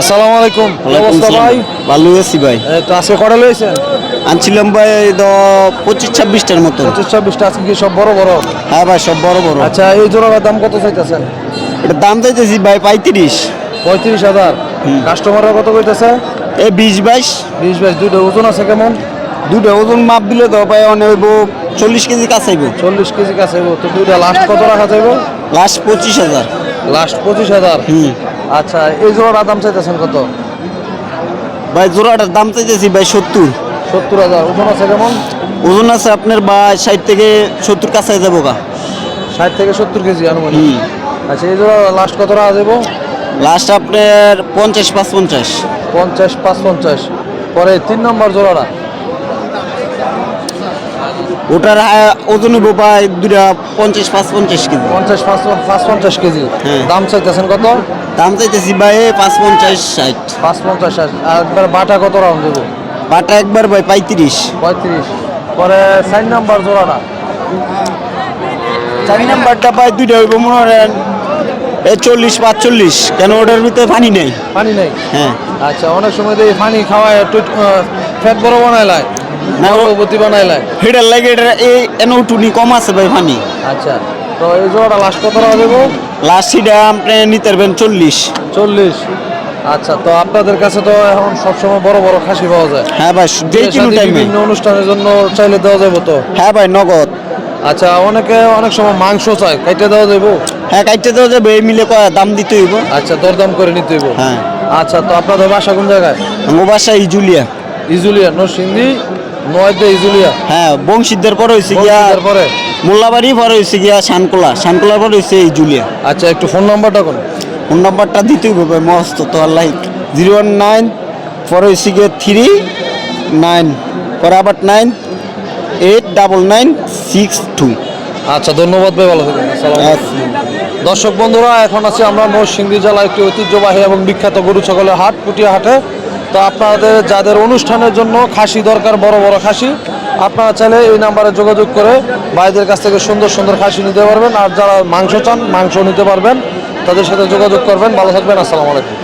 আসসালামু আলাইকুম। অবস্থা ভাই? ভালো আছি ভাই। তো আজকে কটা লয়েছেন আনছিলাম ভাই তো পঁচিশ ছাব্বিশটার মতো। পঁচিশ ছাব্বিশটা আজকে কি সব বড় বড়? হ্যাঁ ভাই সব বড় বড়। আচ্ছা এই জোড়ার দাম কত চাইতেছেন? এটা দাম চাইতেছি ভাই পঁয়ত্রিশ। পঁয়ত্রিশ হাজার। কাস্টমাররা কত কইতেছে? এই বিশ বাইশ। বিশ বাইশ দুটো ওজন আছে কেমন? দুটো ওজন মাপ দিলে তো ভাই অনেক চল্লিশ কেজি কাছে চল্লিশ কেজি কাছে তো দুইটা লাস্ট কত রাখা যাইব? লাস্ট পঁচিশ হাজার। লাস্ট পঁচিশ হাজার। হুম। আচ্ছা এই জোড়ার দাম চাইতেছেন কত? ভাই জোড়াটার দাম চাইতেছি ভাই সত্তর। সত্তর হাজার। ওজন আছে কেমন? ওজন আছে আপনার বা ষাট থেকে সত্তর কাছে যাব গা। ষাট থেকে সত্তর কেজি আনুমানিক। আচ্ছা এই জোড়া লাস্ট কত রাখা যাইব লাস্ট আপনার পঞ্চাশ পাঁচ পঞ্চাশ। পঞ্চাশ পাঁচ পঞ্চাশ। পরে তিন নম্বর জোড়াটা। ওটার ওজন হইব ভাই দুটা পঞ্চাশ পাঁচ পঞ্চাশ কেজি। পঞ্চাশ পাঁচ পাঁচ পঞ্চাশ কেজি। হ্যাঁ। দাম চাইতেছেন কত? দাম চাইতেছি ভাই পাঁচ পঞ্চাশ ষাট। পাঁচ পঞ্চাশ আর একবার বাটা কত রাউন্ড দেবো? পাটা একবার ভাই পঁয়ত্রিশ। পঁয়ত্রিশ। পরে সাইন নাম্বার জোড়াটা চারি নাম্বারটা ভাই দুইটা হইব মনে এই চল্লিশ পাঁচচল্লিশ। কেন ওটার ভিতরে পানি নেই? পানি নেই? হ্যাঁ। আচ্ছা অনেক সময় তো এই পানি খাওয়ায় একটু ফ্যাট বড় বানায় লাই। না, গর্ভবতী লাই। লাগে এটা এই এনে টুনি কম আছে ভাই পানি আচ্ছা তো এই জোড়াটা লাস্ট কত টাকা দেবো? লাস্ট সিটা আপনি নিতে পারবেন চল্লিশ। চল্লিশ। আচ্ছা তো আপনাদের কাছে তো এখন সবসময় বড় বড় খাসি পাওয়া যায়। হ্যাঁ ভাই যেই কিনো টাইমে। বিভিন্ন অনুষ্ঠানের জন্য চাইলে দেওয়া যাবে তো? হ্যাঁ ভাই নগদ। আচ্ছা অনেকে অনেক সময় মাংস চায় কাইটে দেওয়া যাব হ্যাঁ কাটতে দেওয়া যাবে এই মিলে কয় দাম দিতে হইব। আচ্ছা দরদাম করে নিতে হইব। হ্যাঁ। আচ্ছা তো আপনাদের বাসা কোন জায়গায়? আমার বাসা ইজুলিয়া। ইজুলিয়া নরসিংদী। নয়তে ইজুলিয়া। হ্যাঁ বংশীদের পরে হয়েছে গিয়া তারপরে মোল্লাবাড়ি পরে হয়েছে গিয়া শানকোলা। শানকোলার পরে হয়েছে ইজুলিয়া। আচ্ছা একটু ফোন নাম্বারটা কোন ফোন নাম্বারটা দিতে হইব ভাই মস্ত তো আল্লাহ জিরো ওয়ান নাইন পরে হয়েছে গিয়ে থ্রি নাইন পরে আবার nine eight double nine six two. আচ্ছা ধন্যবাদ ভাই ভালো থাকবেন দর্শক বন্ধুরা এখন আছি আমরা নরসিংদী জেলা একটি ঐতিহ্যবাহী এবং বিখ্যাত গরু ছাগলের হাট পুটিয়া হাটে। তো আপনাদের যাদের অনুষ্ঠানের জন্য খাসি দরকার, বড় বড় খাসি, আপনারা চাইলে এই নাম্বারে যোগাযোগ করে ভাইদের কাছ থেকে সুন্দর সুন্দর খাসি নিতে পারবেন। আর যারা মাংস চান মাংস নিতে পারবেন। তাদের সাথে যোগাযোগ করবেন। ভালো থাকবেন। আসসালামু আলাইকুম।